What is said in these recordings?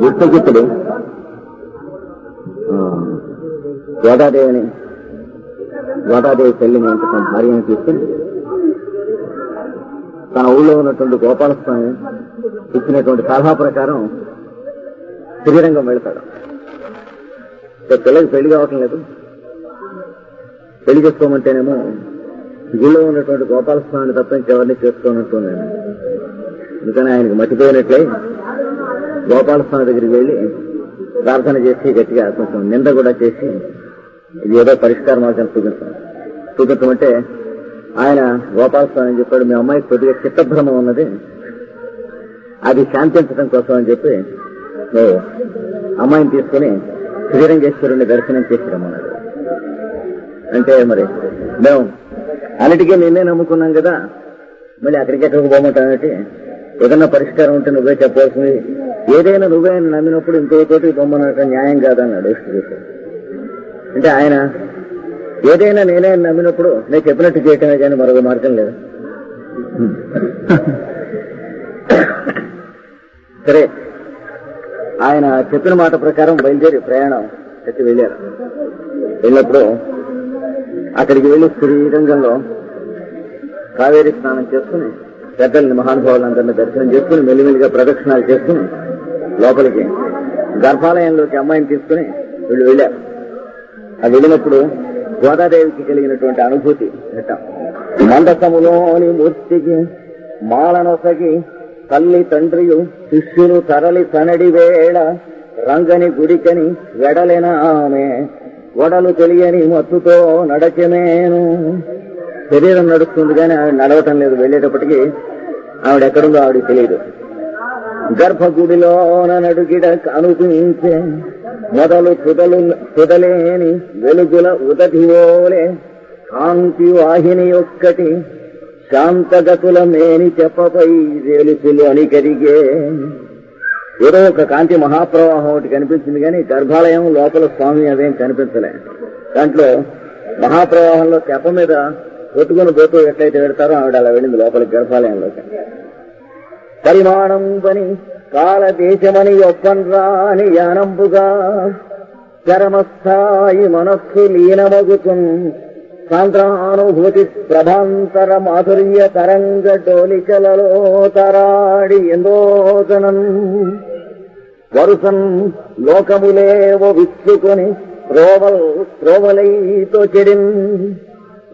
విష్ణుచిత్తుడు గోదాదేవిని గోదాదేవి తల్లిని అంటే తన భార్యని తీసుకుని తన ఊళ్ళో ఉన్నటువంటి గోపాలస్వామి ఇచ్చినటువంటి సలహా ప్రకారం శ్రీరంగం వెళ్తాడు. అంటే పిల్లకి పెళ్ళి కావటం లేదు. పెళ్ళి చేసుకోమంటేనేమో గుళ్ళో ఉన్నటువంటి గోపాలస్వామిని తప్ప ఇంకెవరిని చేసుకోనట్టున్నాను అందుకని ఆయనకు మతిపోయినట్లే గోపాలస్వామి దగ్గరికి వెళ్ళి ప్రార్థన చేసి గట్టిగా కొంచెం నింద కూడా చేసి ఇది ఏదో పరిష్కార మార్గం చూపించాం చూపించమంటే ఆయన గోపాలస్వామి అని చెప్పాడు మీ అమ్మాయికి కొద్దిగా చిత్తభ్రమం ఉన్నది అది శాంతించడం కోసం అని చెప్పి నువ్వు అమ్మాయిని తీసుకుని శ్రీరంగేశ్వరుని దర్శనం చేసి రమ్మన్నాడు అంటే మరి మేము అన్నిటికీ నిన్నే నమ్ముకున్నాం కదా మళ్ళీ అక్కడికి ఎక్కడికి పోమంటానంటే ఏదన్నా పరిష్కారం ఉంటే నువ్వే చెప్పాల్సింది. ఏదైనా నువ్వే ఆయన నమ్మినప్పుడు ఇంకో తోటి బొమ్మనటం న్యాయం కాదన్నాడు. అంటే ఆయన ఏదైనా నేనే నమ్మినప్పుడు నేను చెప్పినట్టు చేయటమే కానీ మరొక మార్గం లేదు. సరే ఆయన చెప్పిన మాట ప్రకారం బయలుదేరి ప్రయాణం ఎత్తి వెళ్ళారు. వెళ్ళినప్పుడు అక్కడికి వెళ్ళి శ్రీరంగంలో కావేరి స్నానం చేసుకుని పెద్దల్ని మహానుభావులందరినీ దర్శనం చేసుకుని మెల్లిమెల్లిగా ప్రదక్షిణాలు చేసుకుని లోపలికి గర్భాలయంలోకి అమ్మాయిని తీసుకుని వీళ్ళు వెళ్ళారు. అది వెళ్ళినప్పుడు గోదాదేవికి కలిగినటువంటి అనుభూతి ఘట్టం. మండసములోని మూర్తికి మాలనొసగి తల్లి తండ్రియు శిష్యులు తరలి తనడి వేళ రంగని గుడికని వెడలెన ఆమె వడలు తెలియని మత్తుతో నడచమేను. శరీరం నడుస్తుంది కానీ ఆవిడ నడవటం లేదు. వెళ్ళేటప్పటికీ ఆవిడ ఎక్కడుందో ఆవిడకి తెలియదు. గర్భగుడిలోన నడుగిడ కనుపించే మొదలు తుదలు తుదలేని వెలుగుల ఉదధివోలే. కాంతి వాహిని ఒక్కటి శాంతగతుల మేని చెప్పపై వెలుసులు అని కరిగే ఏదో ఒక కాంతి మహాప్రవాహం ఒకటి కనిపించింది కానీ గర్భాలయం లోపల స్వామి అదేం కనిపించలే. దాంట్లో మహాప్రవాహంలో తెప్ప మీద కొట్టుకుని పోతూ ఎట్లయితే పెడతారో ఆవిడ అలా వెళ్ళింది లోపలికి గర్భాలయంలోకి. పరిమాణం పని కాల దేశమని ఒప్పంద్రాని యానంబుగా చరమస్థాయి మనస్సు లీనమగుతుం సాంద్రానుభూతి ప్రభాంతర మాధుర్య తరంగ డోలికలలో తరాడి ఎందోదనం వరుసన్ లోకములేవో విచ్చుకొని త్రోవల్ త్రోవలైతో చెడిన్.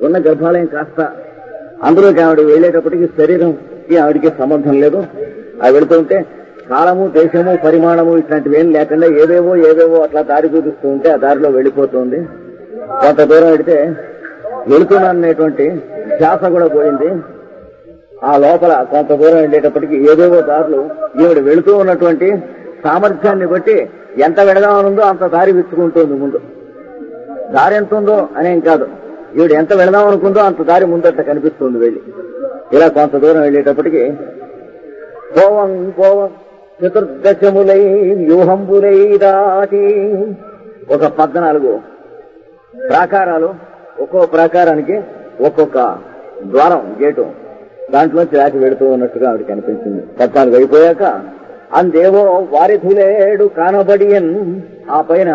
ఉన్న గర్భాలయం కాస్త అందులోకి ఆవిడ వెళ్ళేటప్పటికి శరీరంకి ఆవిడకి సంబంధం లేదు. అవి వెళుతుంటే కాలము దేశము పరిమాణము ఇట్లాంటివి ఏం లేకుండా ఏవేవో ఏవేవో అట్లా దారి చూపిస్తూ ఉంటే ఆ దారిలో వెళ్ళిపోతుంది. కొంత దూరం వెళితే వెళుతున్నాననేటువంటి ధ్యాస కూడా పోయింది. ఆ లోపల కొంత దూరం వెళ్ళేటప్పటికి ఏవేవో దారులు ఈవిడ వెళుతూ ఉన్నటువంటి సామర్థ్యాన్ని బట్టి ఎంత వెళదామనుందో అంత దారి విచ్చుకుంటుంది ముందు. దారి ఎంత ఉందో అనేం కాదు. ఈవిడ ఎంత వెళదాం అనుకుందో అంత దారి ముందట కనిపిస్తుంది వెళ్ళి. ఇలా కొంత దూరం వెళ్ళేటప్పటికి కోవం కోవం చతుర్దశములై వ్యూహంబులై దాటి ఒక పద్నాలుగు ప్రాకారాలు ఒక్కో ప్రాకారానికి ఒక్కొక్క ద్వారం గేటు దాంట్లోంచి దాటి వెళుతూ ఉన్నట్టుగా ఆవిడ కనిపించింది. పద్నాలుగు అయిపోయాక అందేవో వారిధులేడు కానబడియన్ ఆ పైన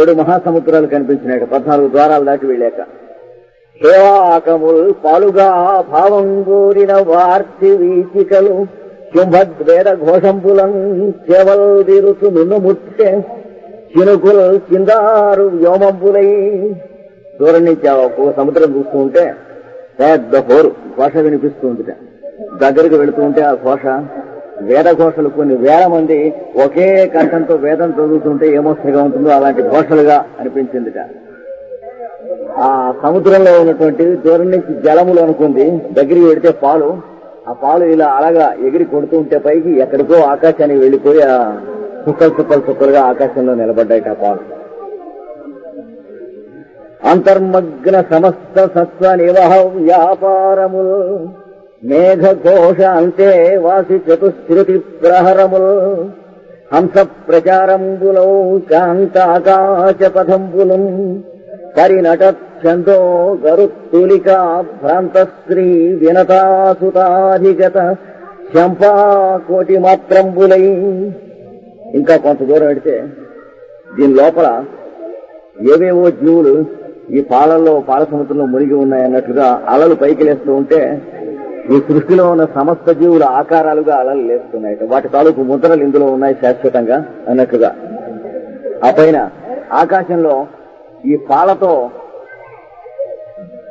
ఏడు మహాసముద్రాలు కనిపించినాడు పద్నాలుగు ద్వారాలు దాటి వెళ్ళాక. సేవాకముల్ పాలుగా భావం కోరిన వార్తి వీచికలు. శుంభద్వేద ఘోషంపులం చెవల్ తీరుతు నిన్ను ముట్టే. చినుకులు చిందారు వ్యోమంపులై దూరం నుంచి సముద్రం చూస్తూ ఉంటే పెద్ద హోరు ఘోష వినిపిస్తూ దగ్గరికి వెళుతూ ఉంటే ఆ ఘోష వేద ఘోషలు కొన్ని వేల మంది ఒకే కంఠంతో వేదం చదువుతుంటే ఏమోస్తగా ఉంటుందో అలాంటి ఘోషలుగా అనిపించిందిట. ఆ సముద్రంలో ఉన్నటువంటి దూరం నుంచి జలములు అనుకుంది. దగ్గరికి పెడితే పాలు. ఆ పాలు ఇలా అలాగా ఎగిరి కొడుతూ ఉంటే పైకి ఎక్కడికో ఆకాశానికి వెళ్ళిపోయి ఆ చుక్కలు చుక్కలు చుక్కలుగా ఆకాశంలో నిలబడ్డాయి ఆ పాలు. అంతర్మగ్న సమస్త సత్వ నివహ వ్యాపారములు. మేఘ ఘోష అంతే వాసి చతుశ్రుతి ప్రహరములు. హంస ప్రచారంబులౌ కాంత ఆకాశ పథంబులం. పరినట చందో గరుత్తులిక భ్రాంత శ్రీ వినతాసుతాధిగత శంపా కోటి మాత్రంబులై ఇంకా కొంత దూరం పెడితే దీని లోపల ఏవేవో జీవులు ఈ పాలల్లో పాల సముద్రంలో మునిగి ఉన్నాయన్నట్టుగా అలలు పైకి లేస్తూ ఉంటే ఈ సృష్టిలో ఉన్న సమస్త జీవుల ఆకారాలుగా అలలు లేస్తున్నాయి వాటి తాలూకు ముద్రలు ఇందులో ఉన్నాయి శాశ్వతంగా అన్నట్టుగా ఆ పైన ఆకాశంలో ఈ పాలతో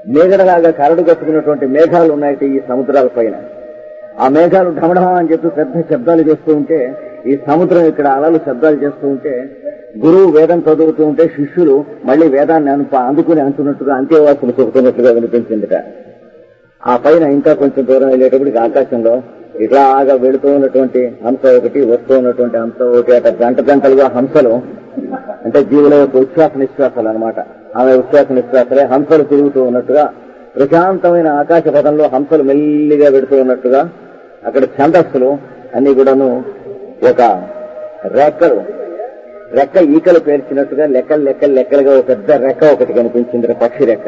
మేఘడలాగా కరడు కట్టుకున్నటువంటి మేఘాలు ఉన్నాయి ఈ సముద్రాల పైన. ఆ మేఘాలు ఢమఢమా అని చెప్పి పెద్ద శబ్దాలు చేస్తూ ఉంటే ఈ సముద్రం ఇక్కడ అలలు శబ్దాలు చేస్తూ ఉంటే గురువు వేదం చదువుతూ ఉంటే శిష్యులు మళ్ళీ వేదాన్ని అనుప అందుకుని అంటున్నట్టుగా అంత్యవాసులు చెబుతున్నట్టుగా వినిపించిందిట. ఆ పైన ఇంకా కొంచెం దూరం వెళ్ళేటప్పటికి ఆకాశంలో ఇట్లాగా వెళుతూ ఉన్నటువంటి హంస ఒకటి వస్తూ ఉన్నటువంటి హంస ఒకటి అట గంట గంటలుగా హంసలు అంటే జీవుల యొక్క ఉచ్ఛ్వాస నిశ్వాసాలు అనమాట ఆమె ఉచ్ఛ్వాస నిశ్వాసలే హంసలు తిరుగుతూ ఉన్నట్టుగా ప్రశాంతమైన ఆకాశ పదంలో హంసలు మెల్లిగా పెడుతూ ఉన్నట్టుగా అక్కడ ఛందస్సులు అన్ని కూడాను ఒక రెక్కలు రెక్క ఈకలు పేర్చినట్టుగా లెక్కలు లెక్కలు లెక్కలుగా ఒక పెద్ద రెక్క ఒకటి కనిపించింది పక్షి రెక్క.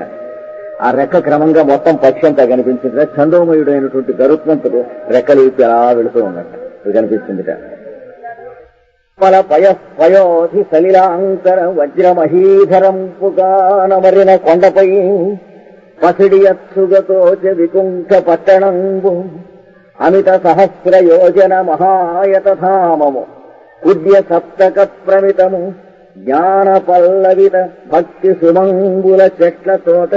ఆ రెక్క క్రమంగా మొత్తం పక్షి అంతా కనిపించింది చందోమయుడు అయినటువంటి గరుత్మంతుడు రెక్కలు ఇప్పి అలా వెళుతూ ఉన్నట్టు. ఇది కనిపించిందిట. పయోధి సలిలాంకర వజ్రమహీధరం పుగానమరిన కొండపై పసిడియత్సుగతో వికుంఠ పట్టణంబు అమిత సహస్ర యోజన మహాయతధామము కుద్య సప్తక ప్రమితము జ్ఞాన పల్లవిత భక్తి సుమంగుల చెట్ల తోట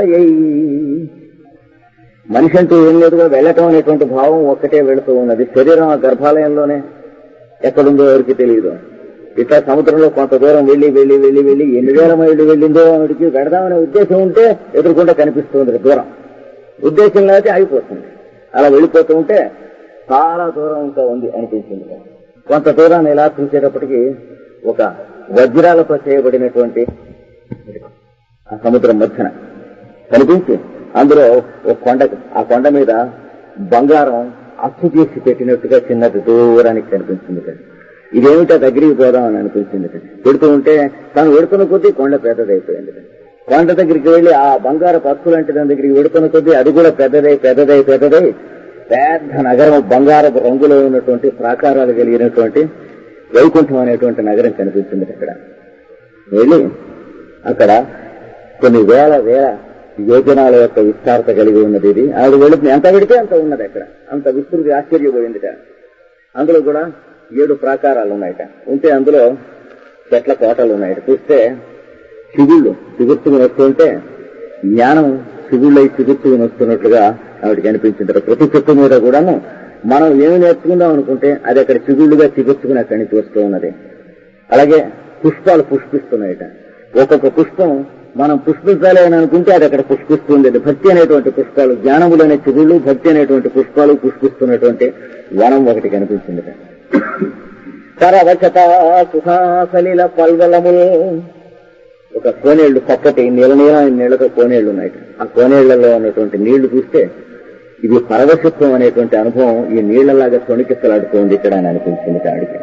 మనిషి అంటూ ఏం లేదుగా వెళ్ళటం అనేటువంటి భావం ఒక్కటే వెళుతూ ఉన్నది. శరీరం ఆ గర్భాలయంలోనే ఎక్కడుందో ఎవరికి తెలియదు. ఇట్లా సముద్రంలో కొంత దూరం వెళ్ళి వెళ్ళి వెళ్ళి వెళ్ళి ఎన్ని వేల మైళ్ళు వెళ్ళిందో ఆవిడికి పెడదామనే ఉద్దేశం ఉంటే ఎదురుకుండా కనిపిస్తుంది దూరం. ఉద్దేశం లేకపోతే అయిపోతుంది అలా వెళ్ళిపోతూ ఉంటే చాలా దూరం ఇంకా ఉంది అనిపించింది కొంత దూరాన్ని ఇలా చూసేటప్పటికి ఒక వజ్రాలతో చేయబడినటువంటి ఆ సముద్రం మధ్యన కనిపించి అందులో ఒక కొండ ఆ కొండ మీద బంగారం అచ్చు తీసి పెట్టినట్టుగా చిన్నది దూరానికి కనిపించింది. కదా ఇదేమిటో దగ్గరికి పోదాం అని అనిపించింది. పెడుతూ ఉంటే తను వెడుతున్న కొద్దీ కొండ పెద్దదైపోయింది. కొండ దగ్గరికి వెళ్ళి ఆ బంగారు పక్షులు అంటే దాని దగ్గరికి వెడుతున్న కొద్దీ అది కూడా పెద్దదై పెద్దదై పెద్దదై పెద్ద నగరం బంగారపు రంగులో ఉన్నటువంటి ప్రాకారాలు కలిగినటువంటి వైకుంఠం అనేటువంటి నగరం కనిపించింది అక్కడ. వెళ్ళి అక్కడ కొన్ని వేల వేల యోజనాల యొక్క విస్తారత కలిగి ఉన్నది ఇది. ఆవిడ వెళుతుంది ఎంత పెడితే అంత ఉన్నది అక్కడ. అంత విస్తృతి ఆశ్చర్యపోయిందిట. అందులో కూడా ఏడు ప్రాకారాలు ఉన్నాయట ఉంటే అందులో చెట్ల కోటలు ఉన్నాయట చూస్తే చిగుళ్ళు చిగుర్చుకుని వస్తుంటే జ్ఞానం చిగుళ్ళై చిగుర్చుకుని వస్తున్నట్లుగా ఆవిడకి అనిపించింది ప్రతి చెట్టు మీద కూడాను మనం ఏమి నేర్చుకుందాం అనుకుంటే అది అక్కడ చిగుళ్ళుగా చిగుర్చుకుని అక్కడి నుంచి వస్తూ ఉన్నది. అలాగే పుష్పాలు పుష్పిస్తున్నాయట. ఒక్కొక్క పుష్పం మనం పుష్పించాలి అని అనుకుంటే అది అక్కడ పుష్పిస్తుంది. భక్తి అనేటువంటి పుష్పాలు జ్ఞానములనే చిగుళ్ళు భక్తి అనేటువంటి పుష్పాలు పుష్పిస్తున్నటువంటి వనం ఒకటి కనిపించింది కరవచత సుఖాసలిల పల్వలములు. ఒక కోనేళ్ళు చక్కటి నీల నీల నీళ్ళతో కోనేళ్ళు ఉన్నాయి. ఆ కోనేళ్ళలో ఉన్నటువంటి నీళ్ళు చూస్తే ఇది పరవశత్వం అనేటువంటి అనుభవం ఈ నీళ్ళలాగా తొణికిస్తలాడుతోంది ఇక్కడ అని అనిపించింది ఆడికి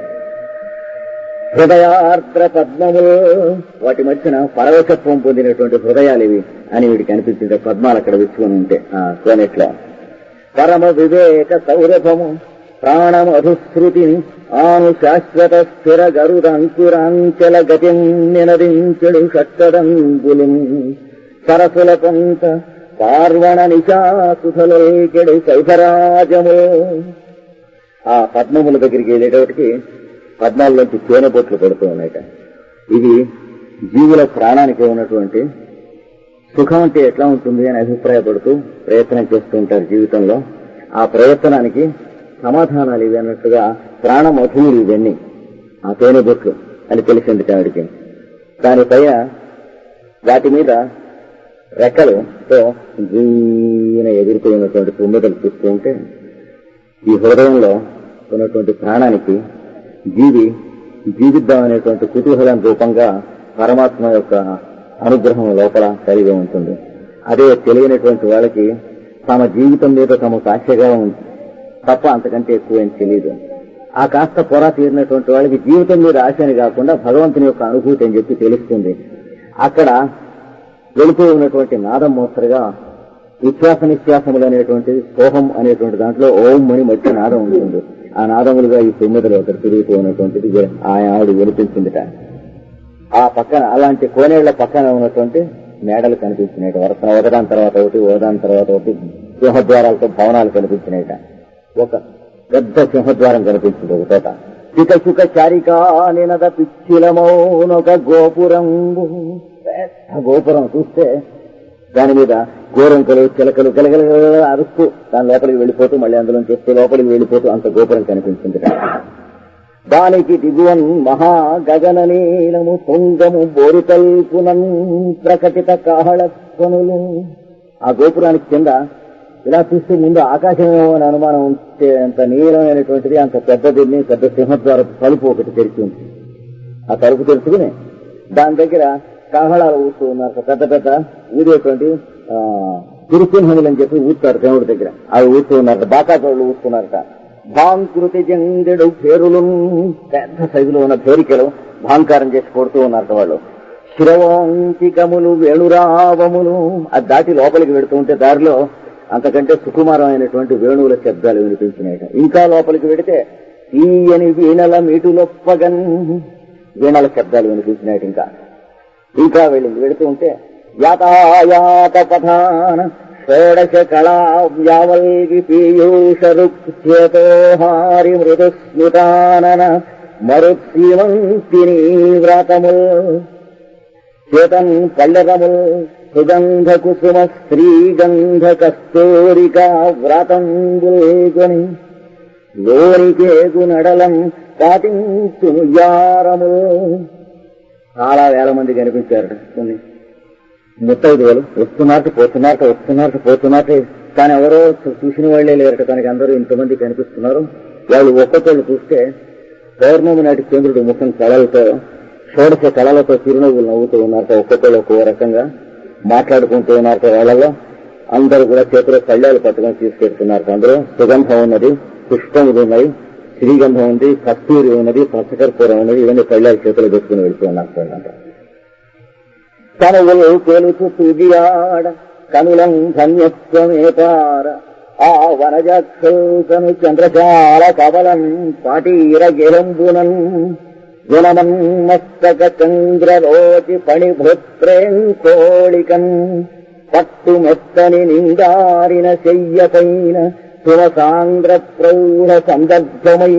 హృదయార్ద్ర పద్మములు. వాటి మధ్యన పరవశత్వం పొందినటువంటి హృదయాలు ఇవి అని వీడికి అనిపించింది. పద్మాలు అక్కడ విచ్చుకొని ఉంటే ఆ కోనేట్లో. పరమ వివేక సౌరభము. ప్రాణమధుశ్రుతి అధుశ్రుతిని ఆను శాశ్వత స్థిర గరుదంకురాంచల గతి నినదించుడు షట్టడంబులు సరసుల కొంత పార్వణ నిశాసుధలేకెడు శైభరాజము ఆ పద్మముల దగ్గరికి వెళ్ళేటప్పటికి పద్మాల్లోంచి తేనె బొట్లు పడుతూ ఉన్నాయట. ఇది జీవుల ప్రాణానికి ఉన్నటువంటి సుఖం అంటే ఎట్లా ఉంటుంది అని అభిప్రాయపడుతూ ప్రయత్నం చేస్తూ ఉంటారు జీవితంలో. ఆ ప్రయత్నానికి సమాధానాలు ఇవి అన్నట్టుగా ప్రాణమధువులు ఇవన్నీ. ఆ తేనె బుక్ అని తెలిసింది ఆవిడికి. దానిపైన వాటి మీద రెక్కలతో జీన ఎదుర్కొన్నటువంటి తుమ్మెదలు చూస్తూ ఉంటే ఈ హృదయంలో ఉన్నటువంటి ప్రాణానికి జీవి జీవిద్దాం అనేటువంటి కుతూహలం రూపంగా పరమాత్మ యొక్క అనుగ్రహం లోపల కలిగి ఉంటుంది. అదే తెలియనటువంటి వాళ్ళకి తమ జీవితం మీద తమకు ఆశగా ఉంది. తప్ప అంతకంటే ఎక్కువ ఏం తెలియదు ఆ కాస్త పొర తీరినటువంటి వాళ్ళకి జీవితం మీద ఆశని కాకుండా భగవంతుని యొక్క అనుభూతి అని చెప్పి తెలుస్తుంది. అక్కడ వెళుతూ ఉన్నటువంటి నాదం మోస్తరుగా విశ్వాస నిశ్వాసములు అనేటువంటి సోహం అనేటువంటి దాంట్లో ఓం అని మధ్య నాదం ఉంటుంది. ఆ నాదములుగా ఈ తొమ్మిదిలో ఒకటి తిరుగుతూ ఉన్నటువంటిది ఆ ఆవిడ వినిపించిందిట ఆ పక్కన అలాంటి కోనేళ్ళ పక్కన ఉన్నటువంటి మేడలు కనిపించినాయి వరుసన ఒకదాని తర్వాత ఒకటి ఒకదాని తర్వాత ఒకటి సింహద్వారాలతో భవనాలు కనిపించినాయిట ఒక పెద్ద సింహద్వారం కనిపించింది ఒక చోట చిక చుక చారికా నినద పిచ్చిలమౌనొక గోపురం. పెద్ద గోపురం చూస్తే దాని మీద గోరంకలు చిలకలు గలగల అరుస్తూ దాని లోపలికి వెళ్ళిపోతూ మళ్ళీ అందులో చూస్తే లోపలికి వెళ్ళిపోతూ అంత గోపురం కనిపించింది. దానికి దిగువన్ మహా గగన నీలము తుంగము బోరుతల్పునం ప్రకటిత కాహళ ఆ గోపురానికి కింద ఇలా చూస్తే ముందు ఆకాశమేమో అని అనుమానం ఉంటే అంత నీలమైనటువంటిది అంత పెద్దదిని పెద్ద సింహద్వార తలుపు ఒకటి తెరిచి ఉంది ఆ తలుపు తెలుసుకుని దాని దగ్గర కాహళాలు ఊస్తూ ఉన్నారు. పెద్ద పెద్ద ఊరేటువంటి ఆ, తిరుసింహములు అని చెప్పి ఊస్తారు దేవుడి దగ్గర. అవి ఊస్తూ ఉన్నారు బాకాతోళ్ళు ఊస్తున్నారట భాంకృతి జంగడు పేరులు పెద్ద సైజులో ఉన్న పేరికలు భాంకారం చేసి కొడుతూ ఉన్నారట వాళ్ళు. శిరవాంకికములు వేణురావములు అది దాటి లోపలికి వెడుతూ ఉంటే దారిలో అంతకంటే సుకుమారమైనటువంటి వేణువుల శబ్దాలు వినిపించినాయట ఇంకా లోపలికి వెడితే ఈయని వీణల మీటులొప్పగన్ వీణల శబ్దాలు వినిపించినాయట ఇంకా. ఇంకా వెళ్ళింది. వెళుతూ ఉంటే యాతాయాత పథాన షోడశ కళా వ్యావల్గి పీయూష రుక్ష్యతోహారి మృదు స్మితానన మరుత్సీమంతిని వ్రతముల్ చేతన్ పల్లెరముల్ సుగంధ కుసుమ శ్రీగంధ కస్తూరిక వ్రతంబుల్కొని లోనికేగు నడలం పాటించు యారము చాలా వేల మంది కనిపించారు కొన్ని. ముత్తైదువలు వస్తున్నట్టు పోతున్నట్టు వస్తున్నట్టు పోతున్నట్టు కానీ ఎవరో చూసిన వాళ్ళే లేరట. తనకి అందరూ ఇంతమంది కనిపిస్తున్నారు. వాళ్ళు ఒక్కొక్కళ్ళు చూస్తే పౌర్ణమి నాటి చంద్రుడు ముఖం కళలతో షోడశ కళలతో చిరునవ్వులు నవ్వుతూ ఉన్నారట ఒక్కొక్కళ్ళు ఒక్కో రకంగా. మాట్లాడుకుంటూ ఉన్నారు వాళ్ళలో అందరూ కూడా చేతిలో కళ్యాలు పట్టుకొని తీసుకెళ్తున్నారు అందరూ సుగంధం ఉన్నది పుష్పములు ఉన్నాయి శ్రీగంధం ఉంది కస్తూరి ఉన్నది పచ్చకర్పూరం ఉన్నది ఇవన్నీ కళ్యాలు చేతిలో పెట్టుకుని వెళ్తున్నారు ఉన్నారు వాళ్ళంతా. కనువులు తెలుసు తుదియాడ కనులం ధన్యత్వమేపార ఆ వనజక్షను చంద్రశాల కవలం పాటీర గెలంబునన్ గుణమన్ మస్తక చంద్రలోచి పణిభృత్రేం పట్టు మెత్తని నిండారిన చెయ్యపైన శుభసాంద్ర ప్రౌఢ సందర్భమై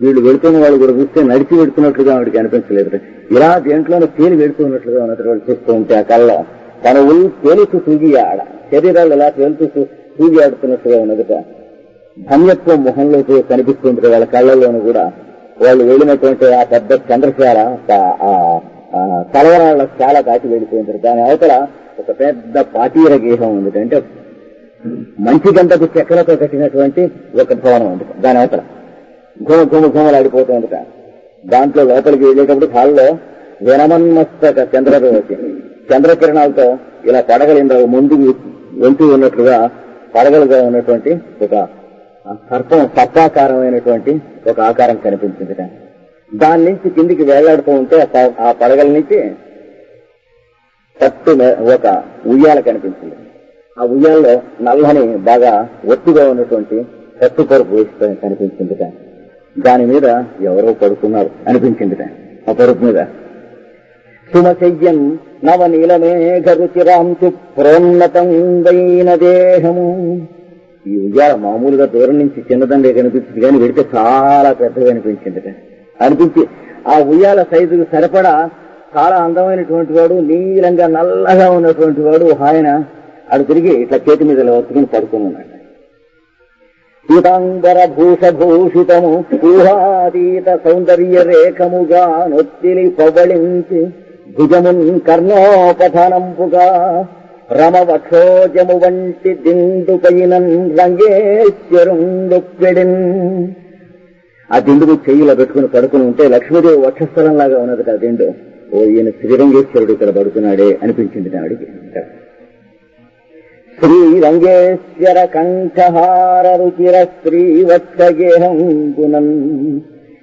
వీళ్ళు వెళుతున్న వాళ్ళు కూడా చూస్తే నడిచి పెడుతున్నట్లుగా ఆవిడకి అనిపించలేదు ఇలా దేంట్లోనూ తేలి పెడుతున్నట్లుగా ఉన్నట్టు వాళ్ళు చూస్తూ ఉంటే ఆ కళ్ళ తన ఉల్ తేలుతూ తూగి ఆడ శరీరాలు ఇలా తేలుతూ తూ- తూగి ఆడుతున్నట్టుగా ఉన్నదిట. ధన్యత్వం మొహంలో కనిపిస్తుంది వాళ్ళ కళ్ళల్లోనూ కూడా. వాళ్ళు వెళ్ళినటువంటి ఆ పెద్ద చంద్రశాల ఆ- చాలా దాటి వెళ్ళిపోయింది దాని అవతల ఒక పెద్ద పాతీర గేహం ఉంది. అంటే మంచి గంటకు చక్కెరతో కట్టినటువంటి ఒక భవనం ఉంది. దాని అవతల ఘుమ ఘుమ ఘుమలాడిపోతుందట దాంట్లో లోపలికి వెళ్ళేటప్పుడు హాల్లో వినమన్మస్తక చంద్రరోచి చంద్రకిరణాలతో ఇలా పడగలింద ముందుకు వెళ్తూ ఉన్నట్లుగా పడగలుగా ఉన్నటువంటి ఒక సర్పం సర్పాకారమైనటువంటి ఒక ఆకారం కనిపించింది దాని నుంచి కిందికి వేలాడుతూ ఉంటే ఆ ప- ఆ పడగల నుంచి పట్టు ఒక ఉయ్యాల కనిపించింది. ఆ ఉయ్యాలలో నల్లని బాగా ఒత్తుగా ఉన్నటువంటి పట్టు పరుపు వేసి దాని మీద ఎవరో పడుకున్నారు అనిపించిందిట ఆ పరుపు మీద. సుమశయ్యం నవనీలమేఘ రుచిరాంచు ప్రోన్నతం దేహము. ఈ ఉయ్యాల మామూలుగా దూరం నుంచి చిన్నదండే కనిపించింది కానీ వెడితే చాలా పెద్దగా అనిపించింది. అనిపించి ఆ ఉయ్యాల సైజుకు సరిపడా చాలా అందమైనటువంటి వాడు నీలంగా నల్లగా ఉన్నటువంటి వాడు ఆయన అడు తిరిగి ఇట్లా చేతి మీద ఇలా పడుకుని ఉన్నాడు పీతాంబర భూషభూషితము ఊహాతీత సౌందర్య రేఖముగా నొత్తిలి పవళించి భుజమున్ కర్ణోపథనంపుగా రమవక్షోజము వంటి దిండుపైనన్ రంగేశ్వరుండు పెడిన్ ఆ దిండుకు చెయ్యిలో పెట్టుకుని పడుకుని ఉంటే లక్ష్మీదేవి వక్షస్థలంలాగా ఉన్నది ఆ దిండు. ఓ ఈయన శ్రీరంగేశ్వరుడు ఇక్కడ పడుకున్నాడే అనిపించింది నాడికి శ్రీరంగేశ్వర కంఠహార రుచిర శ్రీవత్సగేహం పునన్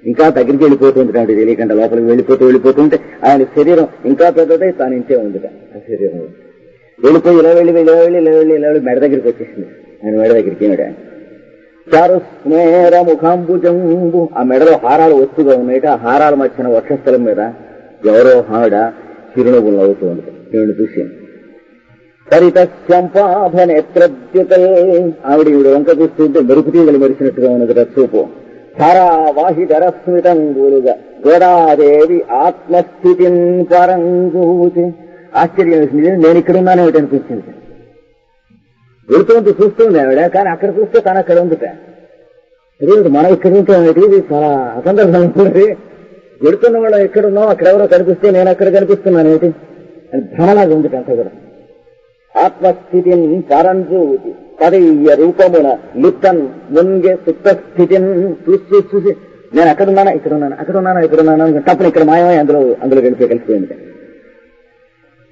ఇంకా దగ్గరికి వెళ్ళిపోతుంది నాడు తెలియకుండా లోపలికి వెళ్ళిపోతూ వెళ్ళిపోతుంటే ఆయన శరీరం ఇంకా పెద్దదై తాను ఇంతే ఉంది ఆ శరీరం. వెళ్ళిపోయి ఇలా వెళ్ళి ఇలా వెళ్ళి ఇలా వెళ్ళి ఇలా వెళ్ళి మెడ దగ్గరికి వచ్చేసింది. ఆయన మెడ దగ్గరికి ఈవిడ. చారు స్నేర ముఖాంబుజంబు. ఆ మెడలో హారాలు వస్తుగా ఉన్నాయట. ఆ హారాల మధ్యన వక్షస్థలం మీద ఎవరో హాడ చిరునవ్వులు నవ్వుతూ ఉంది. నేను చూసి? సరిత చంపాభ నేత్రద్యుతల్ ఆవిడ ఈవిడ వంక చూస్తుంటే మెరుపు తీగలు మెరిసినట్టుగా ఉన్నది రచ్చూపు ధారావాహిధరస్మితంగులుగా గోదాదేవి ఆత్మస్థితిన్ పరంగూతి. ఆశ్చర్యం వేసింది. నేను ఇక్కడ ఉన్నాను ఒకటి అనిపించింది? వెళుతుంది చూస్తుంది ఆవిడ కానీ అక్కడ చూస్తే తను అక్కడ ఉందిట. తెలియదు మనం ఇక్కడ ఉంటాం ఇది చాలా అసందర్భం ఉంటుంది వెళుతున్న వాళ్ళు ఎక్కడ ఉన్నాం అక్కడ ఎవరో కనిపిస్తే నేను అక్కడ కనిపిస్తున్నాను ఏంటి అని భ్రమలాగా ఉంది అంత కూడా. ఆత్మస్థితిని పరంజూతి పదయ్య రూపమున లిప్తన్ ముంగే సుప్త స్థితిని చూసి చూసి చూసి నేను అక్కడ ఉన్నానా? ఇక్కడ ఉన్నాను? అక్కడ ఉన్నానా? ఇక్కడ ఉన్నాను? తప్పని ఇక్కడ మాయమై అందులో అందులో గడిపి కలిసిపోయింది.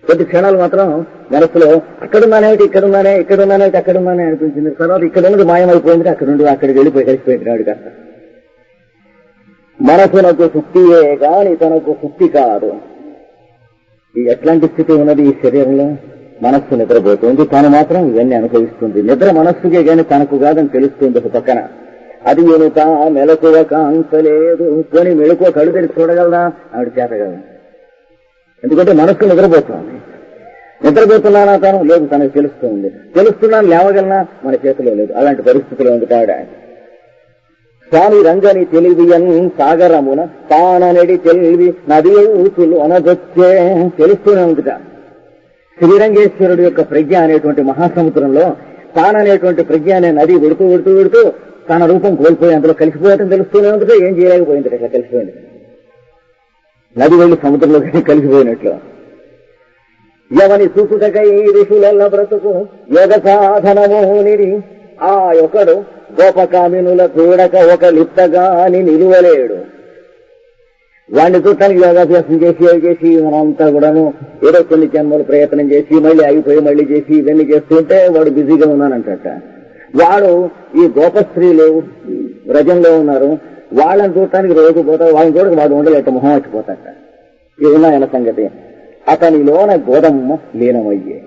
కొద్ది క్షణాలు మాత్రం మనసులో అక్కడున్నానేమిటి ఇక్కడ ఉన్నానే ఇక్కడ ఉన్నానేమిటి అక్కడ ఉన్నానే అనిపించింది. తర్వాత ఇక్కడ ఉన్నది మాయమైపోయింది అక్కడ నుండి అక్కడికి వెళ్ళిపోయి కలిసిపోయింది కాస్త. మనసునకు శుద్ధియే కాని తనకు శుద్ధి కాదు. ఈ ఎట్లాంటి స్థితి ఉన్నది ఈ శరీరంలో. మనస్సు నిద్రపోతుంది తను మాత్రం ఇవన్నీ అనుభవిస్తుంది. నిద్ర మనస్సుకే గాని తనకు కాదని తెలుస్తుంది ఒక పక్కన. అది ఎనుక మెలకువ కాంతలేదు కొని మెలకువ కళ్ళు తెరిచి చూడగలదా ఆవిడ చేత కదా ఎందుకంటే మనస్సు నిద్రపోతుంది. నిద్రపోతున్నానా తాను? లేదు తనకు తెలుస్తుంది. తెలుస్తున్నాను లేవగలనా మన చేతిలో లేదు. అలాంటి పరిస్థితిలో ఉంది ఆయన. స్వామి రంగని తెలివియన్ సాగరమున తాననడి తెలివి నది ఊతులు అనగొచ్చే తెలుస్తూనే ఉందిట. శ్రీరంగేశ్వరుడు యొక్క ప్రజ్ఞ అనేటువంటి మహాసముద్రంలో తాననేటువంటి ప్రజ్ఞ అనే నది విడుతూ విడుతూ విడుతూ తన రూపం కోల్పోయి అందులో కలిసిపోయటం తెలుస్తూనే ఉందిట. ఏం చేయలేకపోయింది ఇట్లా కలిసిపోయింది. నది వెళ్ళి సముద్రంలో కలిసిపోయినట్లు. ఎవని చూసుటకై ఋషులల్ల బ్రతుకు యోగ సాధనమోనిది ఆ ఒకడు గోపకామినుల చూడక ఒక లిప్తగాని నిలువలేడు. వాడిని చూడటానికి యోగాభ్యాసం చేసి అవి చేసి మనంతా కూడాను ఏదో కొన్ని జన్మలు ప్రయత్నం చేసి మళ్ళీ ఆగిపోయి మళ్ళీ చేసి ఇవన్నీ చేస్తుంటే వాడు బిజీగా ఉన్నానంట వాడు ఈ గోపస్త్రీలు వ్రజంలో ఉన్నారు. వాళ్ళని చూడటానికి రోజు పోతాడు వాళ్ళని చూడక వాడు ఉండలేక మొహం వచ్చిపోతాట ఇది ఆయన సంగతి. అతనిలోన గోదమ్మ లీనమయ్యే.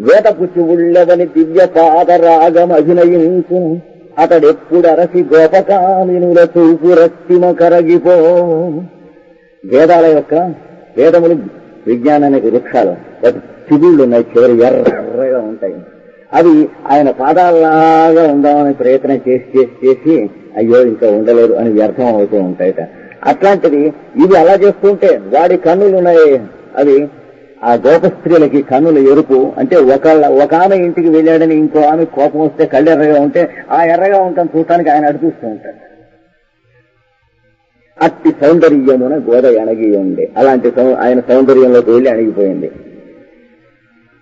వేదపుచ్చి ఉళ్ళవని దివ్య పాదరాగం అభినయించు అతడెప్పుడు అరసి గోపకామినుల చూపు రక్తిమ కరగిపో. వేదాల యొక్క వేదములు విజ్ఞానానికి వృక్షాలు. చిగుళ్ళు ఉన్నాయి చివరి ఎర్రగా ఉంటాయి. అవి ఆయన పాదాలలాగా ఉందామని ప్రయత్నం చేసి చేసి చేసి అయ్యో ఇంకా ఉండలేదు అని వ్యర్థం అవుతూ ఉంటాయట. అట్లాంటిది ఇది అలా చేస్తుంటే వాడి కన్నులు ఉన్నాయి. అవి ఆ గోప స్త్రీలకి కన్నుల ఎరుపు. అంటే ఒకళ్ళ ఒక ఆమె ఇంటికి వెళ్ళాడని ఇంకో ఆమె కోపం వస్తే కళ్ళు ఎర్రగా ఉంటే ఆ ఎర్రగా ఉంటాం చూడటానికి ఆయన అడుగుతూ ఉంటాడు. అట్టి సౌందర్యమున గోద అణగి ఉండే అలాంటి ఆయన సౌందర్యంలోకి వెళ్ళి అణిగిపోయింది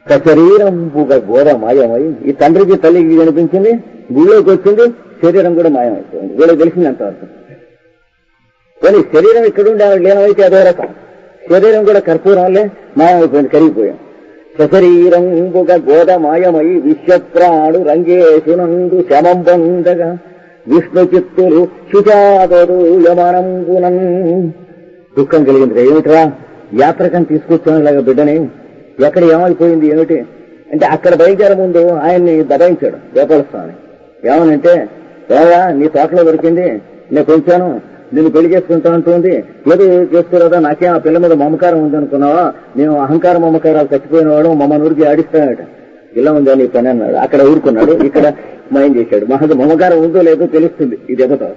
శరీరంబుగా గోద మాయమై ఈ తండ్రికి తల్లికి కనిపించింది గుళ్ళోకి వచ్చింది? శరీరం కూడా మాయమైపోయింది వీళ్ళకి తెలిసింది వరకు. కానీ శరీరం ఇక్కడ ఉండి ఆవిడ అదో రకం. శరీరం కూడా కర్పూరంలే మాయమైపోయింది కరిగిపోయాం. సశరీరంబుగా గోద మాయమై విశ్వప్రాణు రంగేశునందు శమంబందగా విష్ణు చిత్తులు శుచాదరు యమనంబునన్ దుఃఖం కలిగింది. ఏమిట్రా? యాత్రకం తీసుకొచ్చానులాగా బిడ్డని. ఎక్కడ ఏమైపోయింది ఏమిటి? అంటే అక్కడ బయలుదేర ముందు ఆయన్ని దబాయించాడు గోపాలస్వామి. ఏమనంటే ఏవా నీ తోటలో దొరికింది నేను కొంచాను నేను పెళ్ళి చేసుకుంటా అంటుంది. ఏదో చేసుకోరాదా నాకేం ఆ పిల్ల మీద మమకారం ఉంది అనుకున్నావా? నేను అహంకార మమకారాలు చచ్చిపోయిన వాడు మమ్మ ఊరికి ఆడిస్తానట ఇలా ఉందా నీ పని అన్నాడు. అక్కడ ఊరుకున్నాడు ఇక్కడ మైండ్ చేశాడు. మహద మమకారం ఉందో లేదో తెలుస్తుంది ఈ దెబ్బతో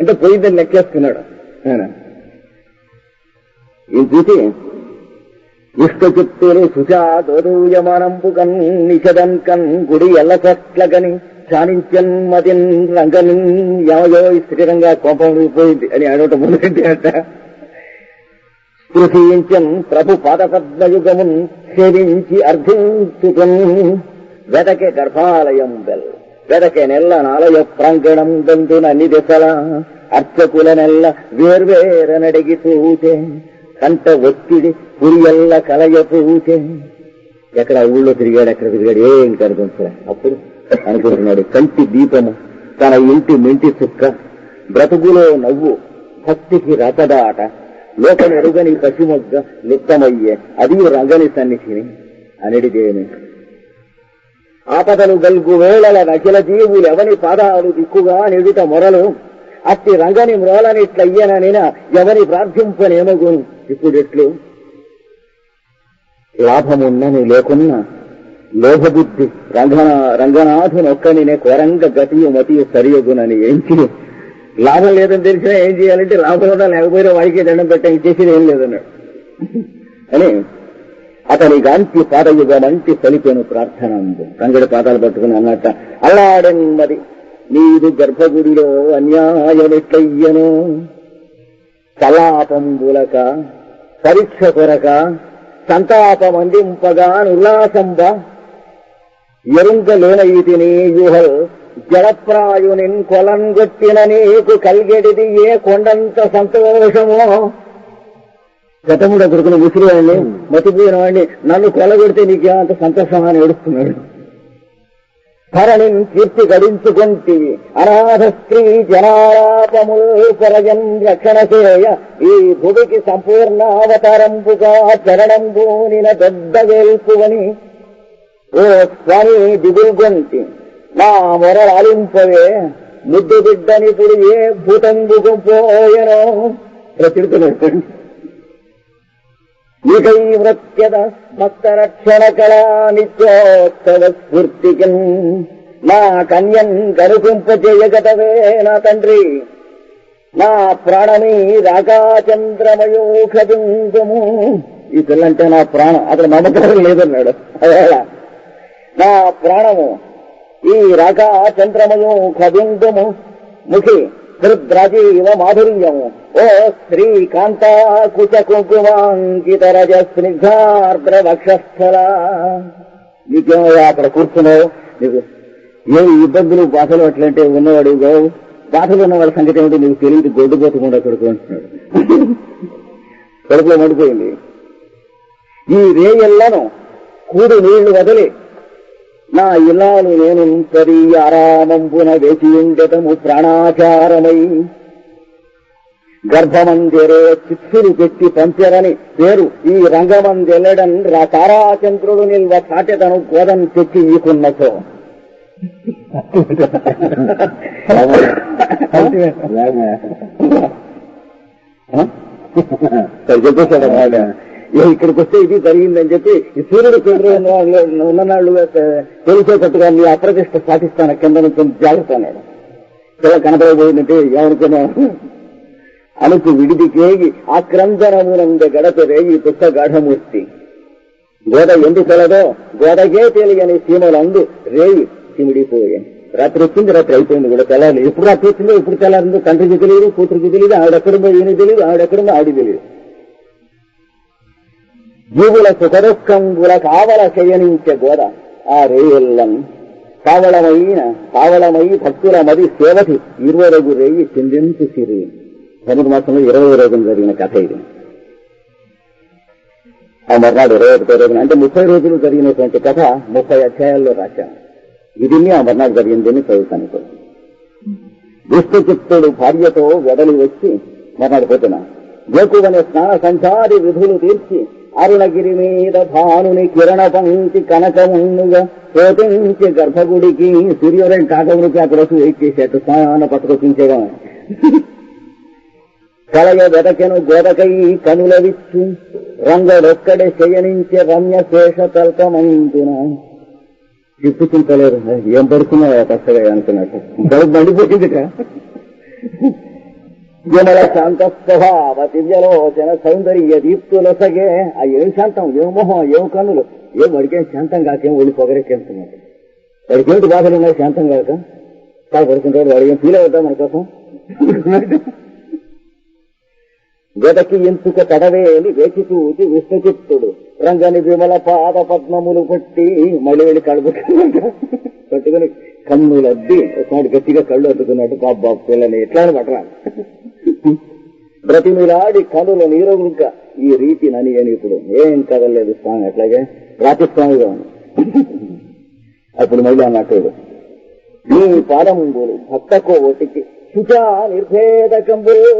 అంటే పోయిందని లెక్కేసుకున్నాడు ఇది చూసి ఇష్టచిత్తులు సుచాదూయమానంపు కన్ నిషదన్ కన్ గుడి ఎల్ల చెట్ల కని మదిన్ రంగన్ యమయో స్థిరంగా కోపం పోయింది అని అడవటం ముందంటే అంట. స్పృశించన్ ప్రభు పాదపద్మయుగమున్ సేవించి అర్థించుకున్ వెదకే గర్భాలయం బెల్. వెదకే నెల్ల నాలయ ప్రాంగణం దంతున నిదెసల. అర్చకుల నెల్ల వేర్వేరనడిగి చూచే కంట ఒత్తిడి పురియల్ల కలయ పూచే ఎక్కడ ఊళ్ళో తిరిగాడు ఎక్కడ తిరిగాడు ఏం కనిపించలే అప్పుడు అనుకుంటున్నాడు. కంటి దీపము తన ఇంటి మెంటి చుక్క. బ్రతుకులో నవ్వు భక్తికి రతదాట లోకం ఎరుగని పసిమొగ్గ నిత్తమయ్యే అది రంగని సన్నిధిని అనిడిదేమి. ఆపదలు గల్గు వేళల నకిల జీవులు ఎవని పాదాలు దిక్కుగా నిడుట మొరలు. అట్టి రంగని మ్రోలనిట్లయ్యననిన ఎవని ప్రార్థింపనేమగును? ఇప్పుడెట్లు లాభమున్నని లేకున్నా లోభబుద్ధి. రంగన రంగనాథునొక్కనినే కొరంగ గతియు మతియు సరియగునని ఏంచి లాభం లేదని తెలిసినా ఏం చేయాలంటే లాభం ఉన్నా లేకపోయినా వాడికి దండం పెట్టాం చేసేది ఏం లేదన్నాడు. అని అతని గాంతి పాదయుగమంటి సలిపెను ప్రార్థన ఉంది రంగడి పాదాలు పట్టుకుని అన్నట్ట అల్లాడెన్నది నీదు గర్భగుడిలో అన్యాయమెట్లయ్యను. కలాపంబులక పరీక్ష కొరక సంతాపమందింపగా ఉల్లాసంబ ఎరుంగలేనయితిని యూహల్ జలప్రాయునిన్ కొలంగొట్టిన నీకు కలిగెడిది ఏ కొండంత సంతోషమో. గతముడ కొడుకుని ముసిరివాడిని మతిపోయిన వాడిని నన్ను కొలగొడితే నీకేమంత సంతోషమా అని ఏడుస్తున్నాడు. ధరణిని కీర్తి గడించుకొంటి అనాథ స్త్రీ జనారాపముల్ కొరజన్ రక్షణ చేయ ఈ భూమికి సంపూర్ణావతారంపుగా చరణంబూనిన పెద్ద వేల్పువని స్వామి దిగుల్గొంటి నా మొరలాలింపవే ముద్దు బిడ్డని ఇప్పుడు ఏ భూతంబుకు పోయనో ఇలా తిడుతున్నాడు వృత్యద భక్త రక్షణ కళా నిత్యోత్సవ స్ఫూర్తికి నా కన్యన్ కనుకుంప చేయగటవే నా తండ్రి. నా ప్రాణమీ రాగాచంద్రమయూఖబిందుము ఈ పిల్లంటే నా ప్రాణం. అతను మమకారం లేదన్నాడు. అదేలా? నా ప్రాణము. ఈ రాగా చంద్రమయూఖబిందుము ముఖి హృద్రాజీవ మాధుర్యము. ఓ శ్రీకాంత కుచ కుంకుమాంకిత స్నిగ్ధార్ద్ర వక్షస్థల నీకేమో అక్కడ కూర్చున్నావు? నీకు ఏ ఇబ్బందులు బాధలు అట్లంటే ఉన్నవాడు గోవు బాధలు ఉన్నవాడి సంగతి ఏమిటి నీకు తెలియదు గొడ్డు పోతకుండా కొడుకు అంటున్నాడు. కడుపులో మండిపోయింది. ఈ రేయల్లను కూడి నీళ్ళు వదిలి నా ఇల్లాలు నేను సరి ఆరామంబున వేచియుండటము ప్రాణాచారమై. గర్భమందిరే చిత్సులు పెట్టి పంచరని పేరు ఈ రంగమందెల్లడం రా తారాచంద్రుడు నిల్వ చాటెతను గోదం తెచ్చి ఈకున్నచో చెప్పేశాడు ఇక్కడికి వస్తే ఇది జరిగిందని చెప్పి ఈ సూర్యుడు చంద్రుడు ఉన్ననాళ్ళు తెలిసేటట్టుగా నీ అప్రతిష్ట సాధిస్తాను కింద నుంచి జాగ్రత్త అన్నాడు. ఇలా కనపడబోయిందంటే ఏమనుకున్నా అనుకు విడిది కేగి ఆక్రందనమునంద గడప రేగి పుట్ట గాఢమూర్తి. గోడ ఎందు తెలదో గోదగే తెలియని సీమలందు రేగి సిమిడిపోయాయి రాత్రి వచ్చింది రాత్రి అయిపోయింది కూడా తెల్లాలి. ఎప్పుడు రాత్రి వచ్చిందో ఇప్పుడు తెల్లారిందో తండ్రికి తెలియదు కూతురికి తెలియదు ఆవిడెక్కడుందో ఈయన తెలియదు ఆవిడెక్కడుందో ఆవిడ తెలియదు జీవుల సుఖదుఖంబుల కావల శయనించే గోడ ఆ రేయల్లం కావలమైన కావలమై భక్తుల మరి సేవతి ఇరవై రేయి చిందించు సిరి ధనుడు మాసంలో ఇరవై రోజులు జరిగిన కథ ఇది ఆ మర్నాడు ఇరవై ఒకటో రోజున అంటే ముప్పై రోజులు జరిగినటువంటి కథ ముప్పై అధ్యాయాల్లో రాశాను ఇది ఆ మర్నాడు జరిగిందని చదువుతాను ఇప్పుడు దుష్టచిత్తుడు భార్యతో వెడలి వచ్చి మర్నాడు పోతున్నా గోకువనే స్నాన సంచారి విధులు తీర్చి అరుణగిరి మీద భానుని కిరణ పంక్తి కనకమున్నుగా పోతించి గర్భగుడికి సూర్యోదయం కాకముడికి అక్కడ వచ్చి వెయిట్ చేసేట్టు స్నాన పట్టుకొచ్చించేగా కలయ వెదకెను గోదకై కనుల విచ్చు రంగడొక్కడే శయనించే రమ్య శేష తల్పమంతున చిప్పు ఏం పడుతున్నాయా కష్టగా అనుకున్నట్టు? గడుపు మండిపోయిందిట విమల శాంత స్వభావ దివ్యలోచన సౌందర్య దీప్తులసగే ఆ ఏం శాంతం? ఏం మొహం? ఏం కన్నులు? ఏం వాడికేం శాంతం కాకేం ఒళ్ళు పొగరెక్కేస్తున్నాడు వాడికి ఏమిటి బాధలు ఉన్నాయి శాంతం కాక. చాలా పడుకుంటాడు వాడు ఏం ఫీల్ అవుతా మన కోసం? గదకి ఎంచుక తడవేలి వేచి చూచి విష్ణుచిత్తుడు. రంగని విమల పాద పద్మములు పట్టి మళ్ళీ వెళ్ళి కడుపు పట్టుకుని కన్నులు అద్ది గట్టిగా కళ్ళు అద్దుకున్నట్టు బాబు బాబు పిల్లని ఎట్లా అని పట్టరా బ్రతిమిలాడి కనుల నీరుగుంక ఈ రీతి నని అని ఇప్పుడు ఏం కదలేదు స్వామి అట్లాగే రాతిస్వామిగా ఉంది అప్పుడు మళ్ళీ అన్నట్టు నీ పాదములు భక్త ఒటికి శుచా నిర్భేదకంబులు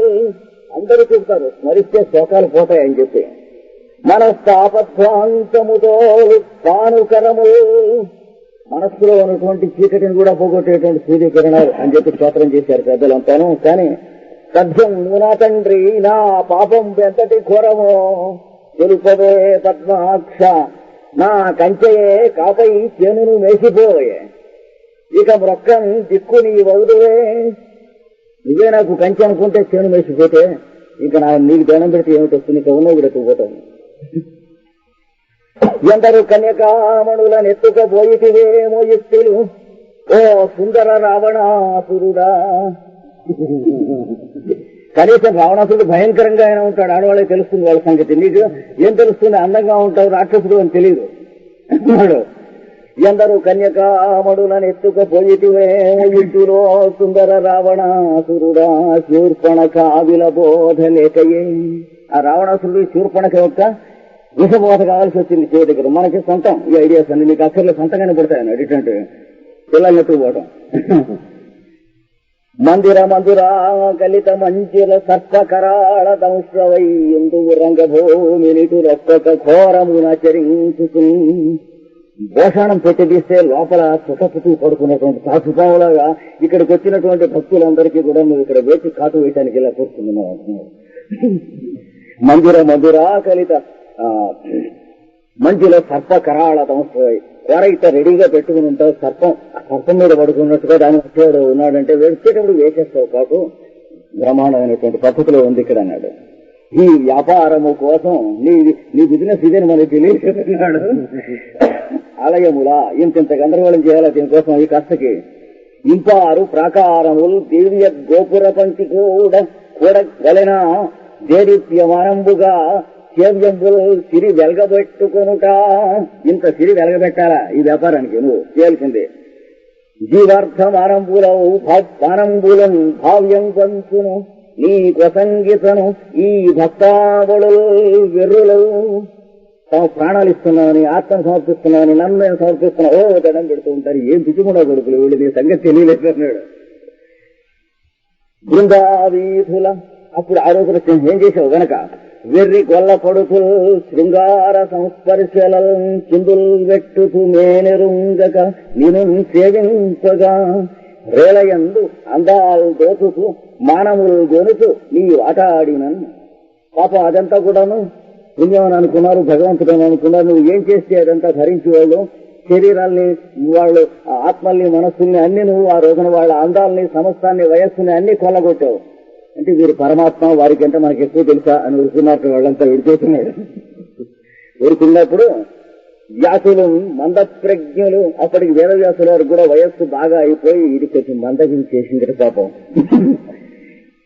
అందరూ చెబుతారు స్మరిస్తే శోకాలు పోతాయని చెప్పి. మనస్తాపధ్వాంతముతో పానుకరములు మనస్సులో ఉన్నటువంటి చీకటిని కూడా పోగొట్టేటువంటి సూర్యకిరణాలు అని చెప్పి స్తోత్రం చేశారు పెద్దలంతాను. కానీ సభ్యం నా తండ్రి నా పాపం ఎంతటి ఘోరమో తెలుపదే పద్మాక్ష. నా కంచెయే కాపై చేనును మేసిపోయే. ఇక మొక్కం దిక్కు నీ వదువే నువ్వే నాకు కంచె అనుకుంటే చేను మేసిపోతే ఇంకా నా నీకు దండం పెడితే ఏమిటి వస్తుంది? ఇక ఉన్నవి కూడా పోతాను ఎందరు కన్యకామణుల నెత్తుకపోయితివేమో యుక్తులు ఓ సుందర రావణాసురుడా. కనీసం రావణాసుడు భయంకరంగా ఆయన ఉంటాడు. ఆడవాళ్ళకి తెలుస్తుంది వాళ్ళ సంగతి. నీకు ఏం తెలుస్తుంది? అందంగా ఉంటావు రాక్షసుడు అని తెలియదు అన్నాడు. ఎందరు కన్యకామడులను ఎత్తుకపోయితివేమో ఇంటిలో సుందర రావణాసురుడా శూర్పణక ఆవిల బోధ లేకయే. ఆ రావణాసురుడు శూర్పణక యొక్క విషబోధ కావాల్సి వచ్చింది చేయ దగ్గర. మనకి సొంతం. ఈ ఐడియాస్ అన్ని నీకు అక్కర్లో సొంతంగానే పడతాయి అడిటంటే పిల్లలు ఎత్తుకుపోవడం మందిర మందురా కలిత మంచిల సర్ప కరాళ దంశవై ఎందువు రంగభూమి నిటు రొక్కొక ఘోరమున చరించుకు భూషణం పెట్టిస్తే లోపల చుట్టపుట్టు పడుకున్నటువంటి సాసుపావులాగా ఇక్కడికి వచ్చినటువంటి భక్తులందరికీ కూడా నువ్వు ఇక్కడ వేచి కాటు వేయటానికి ఇలా కూర్చున్నావు అంటున్నాడు. మందిర మధురా కలిత ఆ, మంచిలో సర్ప కరాళ దంశ్రవై కూర రెడీగా పెట్టుకుని ఉంటావు సర్పం సర్పం మీద పడుకున్నట్టుగా దాని వచ్చేవాడు ఉన్నాడంటే వేసేటప్పుడు వేసేస్తావు పాటు బ్రహ్మాండమైనటువంటి పద్ధతిలో ఉంది ఇక్కడ అన్నాడు. ఈ వ్యాపారము కోసం నీ నీ బిజినెస్ ఇదని మనకి తెలియదు ఆలయములా ఇంతింత గందరగోళం చేయాలి దీనికోసం ఈ కష్టకి? ఇంపారు ప్రాకారములు దివ్య గోపుర పంచి కూడా కూడా గలనా దేదీప్యమానంబుగా సేవ్యంబులు సిరి వెలగబెట్టుకొనుట. ఇంత సిరి వెలగబెట్టాలా ఈ వ్యాపారానికి నువ్వు? చేయాల్సిందే జీవార్థమానంబులవు పానంబులం భావ్యం పంచును నీ ప్రసంగితను ఈ భక్తావళు వెర్రులు. తమ ప్రాణాలు ఇస్తున్నామని ఆత్మను సమర్పిస్తున్నామని నన్ను నేను సమర్పిస్తున్నా ఓ దండం పెడుతూ ఉంటారు. ఏం పిచ్చుకుండా కొడుకులు? వీళ్ళు నీ సంగతి తెలియలేదు అన్నాడు బృందావీధుల అప్పుడు ఆ రోజున ఏం చేసావు గనక వెర్రి కొల్ల కొడుకుల్ శృంగార సంస్పర్శల చిందుల్ వెట్టుతూ మేనెరుంగక నిను సేవింపగా. రేలయందు అందాలు దోచుతూ మానవులు గొనుతూ నీ ఆటాడినను. పాప అదంతా కూడాను పుణ్యం అనుకున్నారు భగవంతుడు అనుకున్నారు. నువ్వు ఏం చేస్తే అదంతా ధరించి వాళ్ళు శరీరాల్ని వాళ్ళు ఆత్మల్ని మనస్సుల్ని అన్ని నువ్వు ఆ రోజున వాళ్ళ అందాల్ని సమస్తాన్ని వయస్సుని అన్ని కొల్లగొట్టావు. అంటే వీరు పరమాత్మ వారికంటే మనకి ఎక్కువ తెలుసా అని ఉరుకున్నట్టు వాళ్ళంతా విడిపోతున్నాడు ఉరుకున్నప్పుడు వ్యాసులు మందప్రజ్ఞులు అప్పటికి వేదవ్యాసుల వారికి కూడా వయస్సు బాగా అయిపోయి ఇది కొంచెం మందగిరి చేసింది పాపం.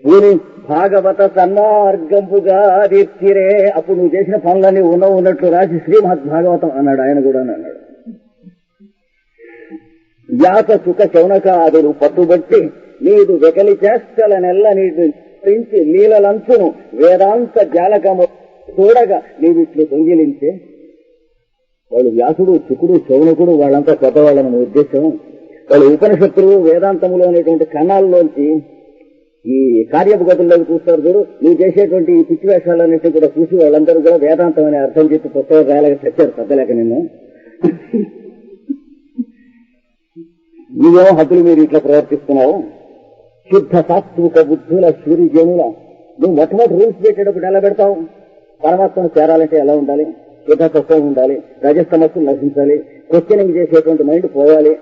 ఊరి భాగవత సన్మార్గంపుగా తీర్చిరే అప్పుడు నువ్వు చేసిన పనులన్నీ ఉన్న ఉన్నట్లు రాసి శ్రీమద్ భాగవతం అన్నాడు ఆయన కూడా అన్నాడు. వ్యాస సుఖ శౌనకాదులు పట్టుబట్టి నీదు వెకలి చేష్టల నెల్ల నీటి పెంచి నీలలంచును వేదాంత జాలకము చూడగా నీవిట్లు దొంగిలించే. వాళ్ళు వ్యాసుడు శుకుడు శౌనకుడు వాళ్ళంతా పెద్దవాళ్ళని ఉద్దేశం. వాళ్ళు ఉపనిషత్తులు వేదాంతములు అనేటువంటి కణాల్లోంచి ఈ కార్యపగతుల్లోకి చూస్తారు చూడు. నువ్వు చేసేటువంటి ఈ పిచ్చి వేషాలన్నింటినీ కూడా చూసి వాళ్ళందరూ కూడా వేదాంతం అనే అర్థం చెప్పి పుస్తకం రాయలేక చచ్చారు పెద్దలేక నిన్ను. నువ్వేమో హద్దులు మీరు ఇట్లా ప్రవర్తిస్తున్నావు? శుద్ధ సాత్విక బుద్ధుల సూర్యజనుల. నువ్వు మొట్టమొదటి రూల్స్ పెట్టేటప్పుడు ఎలా పెడతావు? పరమాత్మను చేరాలంటే ఎలా ఉండాలి? యథాతత్వం ఉండాలి. ఉండాలి రజస్తమస్సులు నశించాలి క్వశ్చనింగ్ చేసేటువంటి మైండ్ పోవాలి.